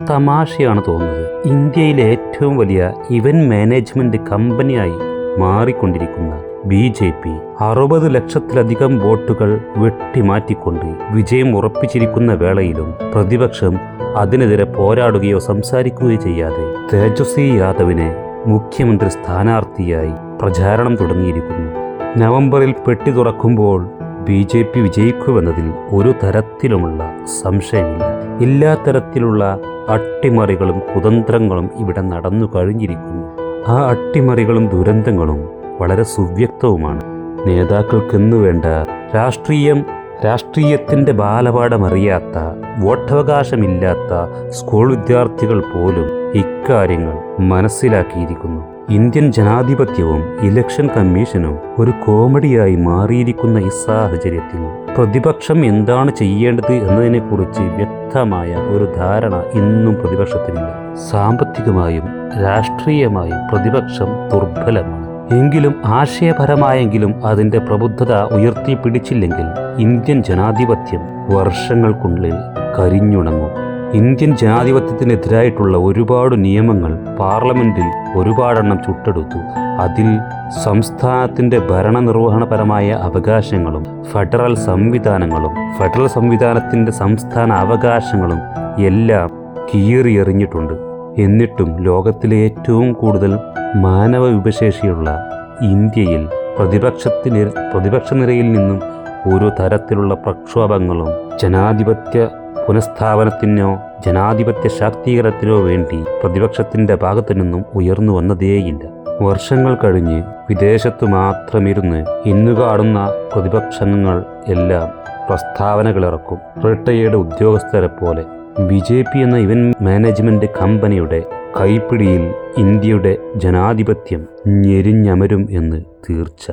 തമാശയാണ് തോന്നുന്നത്. ഇന്ത്യയിലെ ഏറ്റവും വലിയ ഇവന്റ് മാനേജ്മെന്റ് കമ്പനിയായി മാറിക്കൊണ്ടിരിക്കുന്ന ബി ജെ പി അറുപത് ലക്ഷത്തിലധികം വോട്ടുകൾ വെട്ടിമാറ്റിക്കൊണ്ട് വിജയം ഉറപ്പിച്ചിരിക്കുന്ന വേളയിലും പ്രതിപക്ഷം അതിനെതിരെ പോരാടുകയോ സംസാരിക്കുകയോ ചെയ്യാതെ തേജസ്വി യാദവിനെ മുഖ്യമന്ത്രി സ്ഥാനാർത്ഥിയായി പ്രചാരണം തുടങ്ങിയിരിക്കുന്നു. നവംബറിൽ പെട്ടി തുറക്കുമ്പോൾ ബി ജെ പി വിജയിക്കുമെന്നതിൽ ഒരു തരത്തിലുമുള്ള സംശയമില്ല. എല്ലാ തരത്തിലുള്ള അട്ടിമറികളും കുതന്ത്രങ്ങളും ഇവിടെ നടന്നു കഴിഞ്ഞിരിക്കുന്നു. ആ അട്ടിമറികളും ദുരന്തങ്ങളും വളരെ സുവ്യക്തവുമാണ്. നേതാക്കൾക്കെന്നു വേണ്ട രാഷ്ട്രീയം രാഷ്ട്രീയത്തിന്റെ ബാലപാഠമറിയാത്ത വോട്ടവകാശമില്ലാത്ത സ്കൂൾ വിദ്യാർത്ഥികൾ പോലും ഇക്കാര്യങ്ങൾ മനസ്സിലാക്കിയിരിക്കുന്നു. ഇന്ത്യൻ ജനാധിപത്യവും ഇലക്ഷൻ കമ്മീഷനും ഒരു കോമഡിയായി മാറിയിരിക്കുന്ന ഈ സാഹചര്യത്തിൽ പ്രതിപക്ഷം എന്താണ് ചെയ്യേണ്ടത് എന്നതിനെക്കുറിച്ച് വ്യക്തമായ ഒരു ധാരണ ഇന്നും പ്രതിപക്ഷത്തിനില്ല. സാമ്പത്തികമായും രാഷ്ട്രീയമായും പ്രതിപക്ഷം ദുർബലമാണ്. എങ്കിലും ആശയപരമായെങ്കിലും അതിന്റെ പ്രബുദ്ധത ഉയർത്തിപ്പിടിച്ചില്ലെങ്കിൽ ഇന്ത്യൻ ജനാധിപത്യം വർഷങ്ങൾക്കുള്ളിൽ കരിഞ്ഞുണങ്ങും. ഇന്ത്യൻ ജനാധിപത്യത്തിനെതിരായിട്ടുള്ള ഒരുപാട് നിയമങ്ങൾ പാർലമെന്റിൽ ഒരുപാടെണ്ണം ചുട്ടെടുത്തു. അതിൽ സംസ്ഥാനത്തിന്റെ ഭരണനിർവഹണപരമായ അവകാശങ്ങളും ഫെഡറൽ സംവിധാനങ്ങളും ഫെഡറൽ സംവിധാനത്തിന്റെ സംസ്ഥാന അവകാശങ്ങളും എല്ലാം കീറിയെറിഞ്ഞിട്ടുണ്ട്. എന്നിട്ടും ലോകത്തിലെ ഏറ്റവും കൂടുതൽ മാനവ വിഭശേഷിയുള്ള ഇന്ത്യയിൽ പ്രതിപക്ഷത്തിന് പ്രതിപക്ഷ നിരയിൽ നിന്നും ഒരു തരത്തിലുള്ള പ്രക്ഷോഭങ്ങളും ജനാധിപത്യ പുനഃസ്ഥാപനത്തിനോ ജനാധിപത്യ ശാക്തീകരണത്തിനോ വേണ്ടി പ്രതിപക്ഷത്തിന്റെ ഭാഗത്തു നിന്നും ഉയർന്നു വന്നതേയില്ല. വർഷങ്ങൾ കഴിഞ്ഞ് വിദേശത്തു മാത്രമിരുന്ന് ഇന്നു കാണുന്ന പ്രതിപക്ഷങ്ങൾ എല്ലാം പ്രസ്താവനകളിറക്കും. റിട്ടയേർഡ് ഉദ്യോഗസ്ഥരെ പോലെ ബി ജെ പി എന്ന ഇവന്റ് മാനേജ്മെന്റ് കമ്പനിയുടെ കൈപ്പിടിയിൽ ഇന്ത്യയുടെ ജനാധിപത്യം ഞെരിഞ്ഞമരും എന്ന് തീർച്ച.